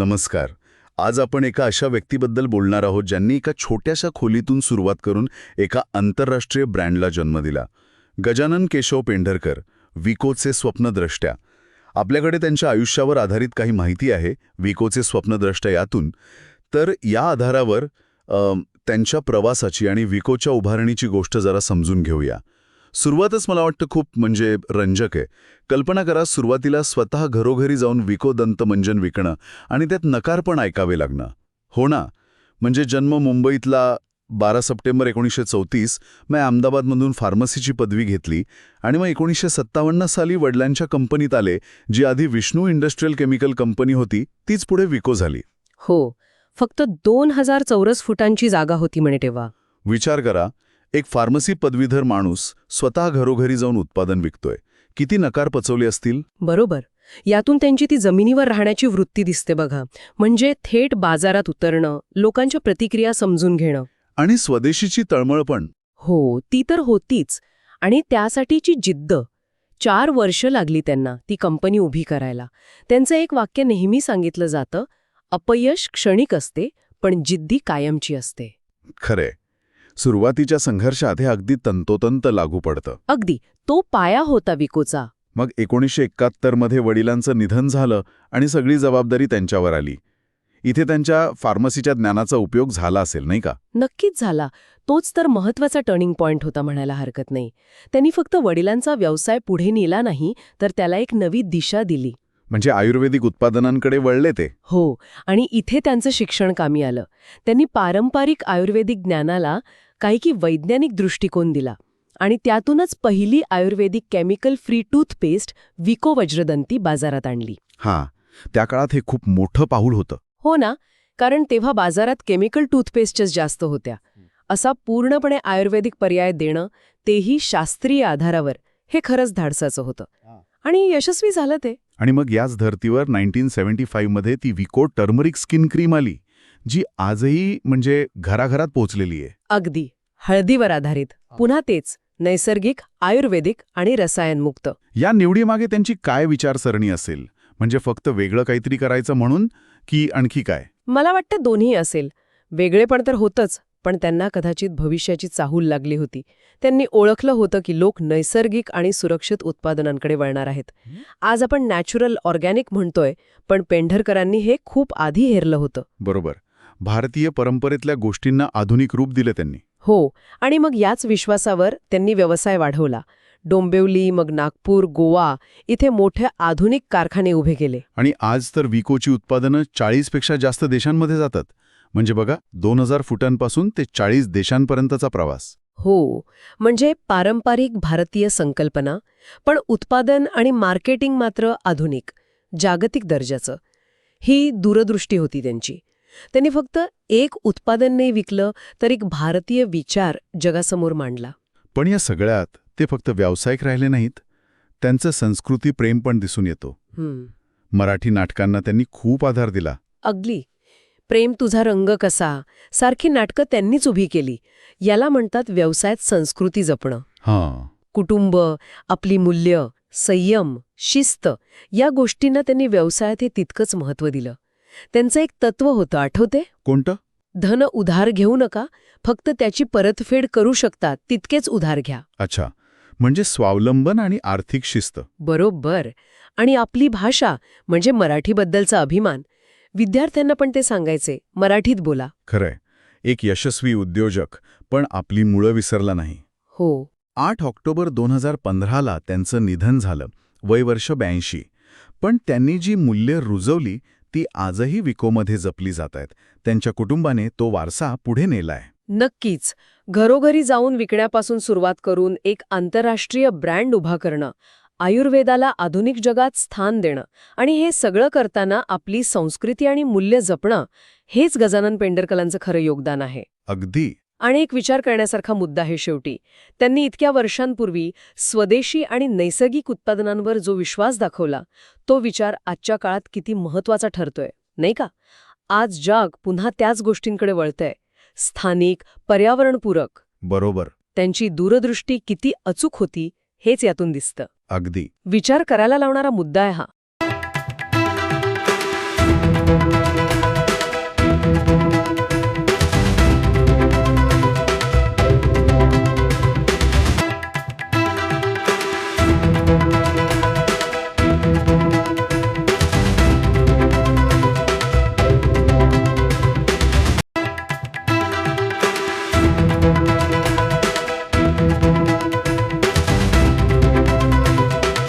नमस्कार. आज आपण एका अशा व्यक्तीबद्दल बोलणार आहोत ज्यांनी एका छोट्याशा खोलीतून सुरुवात करून एका आंतरराष्ट्रीय ब्रँडला जन्म दिला. गजानन केशव पेंढरकर विकोचे स्वप्नद्रष्ट्या. आपल्याकडे त्यांच्या आयुष्यावर आधारित काही माहिती आहे विकोचे स्वप्नद्रष्ट्या यातून. तर या आधारावर त्यांच्या प्रवासाची आणि विकोच्या उभारणीची गोष्ट जरा समजून घेऊया. सुरुवातच मला वाटतं खूप म्हणजे रंजक आहे. कल्पना करा सुरुवातीला स्वतः घरोघरी जाऊन विको दंतमंजन विकणं आणि त्यात नकार पण ऐकावे लागणं. हो ना? म्हणजे जन्म मुंबईतला बारा सप्टेंबर एकोणीसशे चौतीस मी अहमदाबादमधून फार्मसीची पदवी घेतली आणि मग एकोणीसशे सत्तावन्न साली वडिलांच्या कंपनीत आले जी आधी विष्णू इंडस्ट्रीयल केमिकल कंपनी होती तीच पुढे विको झाली. हो. फक्त दोन हजार चौरस फुटांची जागा होती म्हणे तेव्हा. विचार करा एक फार्मसी पदवीधर माणूस स्वतः घरोघरी जाऊन उत्पादन विकतोय. किती नकार पचवले असतील? बरोबर. यातून त्यांची ती जमिनीवर राहण्याची वृत्ती दिसते बघा. म्हणजे थेट बाजारात उतरणं लोकांच्या प्रतिक्रिया समजून घेणं. आणि स्वदेशीची तळमळ पण. हो ती तर होतीच. आणि त्यासाठीची जिद्द. चार वर्ष लागली त्यांना ती कंपनी उभी करायला. त्यांचं एक वाक्य नेहमी सांगितलं जातं अपयश क्षणिक असते पण जिद्दी कायमची असते. खरे सुरुवातीच्या संघर्षात हे अगदी तंतोतंत लागू पडतं. अगदी. तो पाया होता विकोचा. मग एकोणीसशे एकाहत्तरमध्ये वडिलांचं निधन झालं आणि सगळी जबाबदारी त्यांच्यावर आली. इथे त्यांच्या फार्मसीच्या ज्ञानाचा उपयोग झाला असेल नाही का? नक्कीच झाला. तोच तर महत्त्वाचा टर्निंग पॉइंट होता म्हणायला हरकत नाही. त्यांनी फक्त वडिलांचा व्यवसाय पुढे नेला नाही तर त्याला एक नवी दिशा दिली. म्हणजे आयुर्वेदिक उत्पादनांकडे वळले ते? हो. आणि इथे त्यांचं शिक्षण कामी आलं. त्यांनी पारंपरिक आयुर्वेदिक ज्ञानाला काही की वैज्ञानिक दृष्टिकोन दिला आणि त्यातूनच पहिली आयुर्वेदिक chemical free toothpaste Vicco Vajradanti बाजारात आणली. हां त्या काळात हे खूप मोठं पाऊल होतं. हो ना कारण तेव्हा बाजारात केमिकल टूथपेस्टच जास्त होत्या. असा पूर्णपणे आयुर्वेदिक पर्याय देणं तेही शास्त्रीय आधारावर हे खरंच धाडसाचं होतं. आणि यशस्वी झालं ते. आणि मग याच धर्तीवर नाईन्टीन सेव्हन्टी फाईव्हमध्ये ती विको टर्मरिक स्किन क्रीम आली. जी आजही म्हणजे घराघरात पोचलेली आहे. अगदी. हळदीवर आधारित. पुन्हा तेच नैसर्गिक आयुर्वेदिक आणि रसायनमुक्त. या निवडीमागे त्यांची काय विचारसरणी असेल? म्हणजे फक्त वेगळं काहीतरी करायचं म्हणून की आणखी काय? मला वाटतं दोन्ही असेल. वेगळेपण तर होतंच पण त्यांना कदाचित भविष्याची चाहूल लागली होती. त्यांनी ओळखलं होतं की लोक नैसर्गिक आणि सुरक्षित उत्पादनांकडे वळणार आहेत. आज आपण नॅचरल ऑर्गॅनिक म्हणतोय पण पेंढरकरांनी हे खूप आधी हेरलं होतं. बरोबर. भारतीय परंपरेतल्या गोष्टींना आधुनिक रूप दिले त्यांनी. हो आणि मग याच विश्वासावर त्यांनी व्यवसाय वाढवला. डोंबिवली मग नागपूर गोवा इथे मोठे आधुनिक कारखाने उभे केले. आणि आज तर विकोची उत्पादनं चाळीसपेक्षा जास्त देशांमध्ये जातात. म्हणजे बघा दोन हजार फुटांपासून ते चाळीस देशांपर्यंतचा प्रवास. हो म्हणजे पारंपरिक भारतीय संकल्पना पण उत्पादन आणि मार्केटिंग मात्र आधुनिक जागतिक दर्जाचं. ही दूरदृष्टी होती त्यांची. त्यांनी फक्त एक उत्पादन नाही विकलं तर एक भारतीय विचार जगासमोर मांडला. पण या सगळ्यात ते फक्त व्यावसायिक राहिले नाहीत त्यांचं संस्कृती प्रेम पण दिसून येतो. हम्म. मराठी नाटकांना त्यांनी खूप आधार दिला. अगदी. प्रेम तुझा रंग कसा सारखी नाटकं त्यांनीच उभी केली. याला म्हणतात व्यवसायात संस्कृती जपणं. हां. कुटुंब आपली मूल्य संयम शिस्त या गोष्टींना त्यांनी व्यवसायात हे तितकंच महत्त्व दिलं. त्यांचं एक तत्व होतं आठवते कोणतं? धन उधार घेऊ नका फक्त त्याची परतफेड करू शकतात तितकेच उधार घ्या. अच्छा. म्हणजे स्वावलंबन आणि आर्थिक शिस्त. बरोबर. आणि आपली भाषा म्हणजे मराठीबद्दलचा अभिमान. विद्यार्थ्यांना पण ते सांगायचे मराठीत बोला. खरंय. एक यशस्वी उद्योजक पण आपली मुळं विसरला नाही. हो. आठ ऑक्टोबर दोन हजार पंधराला त्यांचं निधन झालं वय वर्ष ब्याऐंशी. पण त्यांनी जी मूल्य रुजवली ती आजही विकोमध्ये जपली जात आहेत. त्यांच्या कुटुंबाने तो वारसा पुढे नेलाय. नक्कीच. घरोघरी जाऊन विकण्यापासून सुरुवात करून एक आंतरराष्ट्रीय ब्रँड उभा करणं आयुर्वेदाला आधुनिक जगात स्थान देणं आणि हे सगळं करताना आपली संस्कृती आणि मूल्य जपणं हेच गजानन पेंडरकलांचं खरं योगदान आहे. अगदी. आणि एक विचार करण्यासारखा मुद्दा आहे शेवटी. त्यांनी इतक्या वर्षांपूर्वी स्वदेशी आणि नैसर्गिक उत्पादनांवर जो विश्वास दाखवला तो विचार आजच्या काळात किती महत्त्वाचा ठरतोय नाही का? आज जग पुन्हा त्याच गोष्टींकडे वळतंय. स्थानिक पर्यावरणपूरक. बरोबर. त्यांची दूरदृष्टी किती अचूक होती हेच यातून दिसतं. अगदी. विचार करायला लावणारा मुद्दा आहे हा.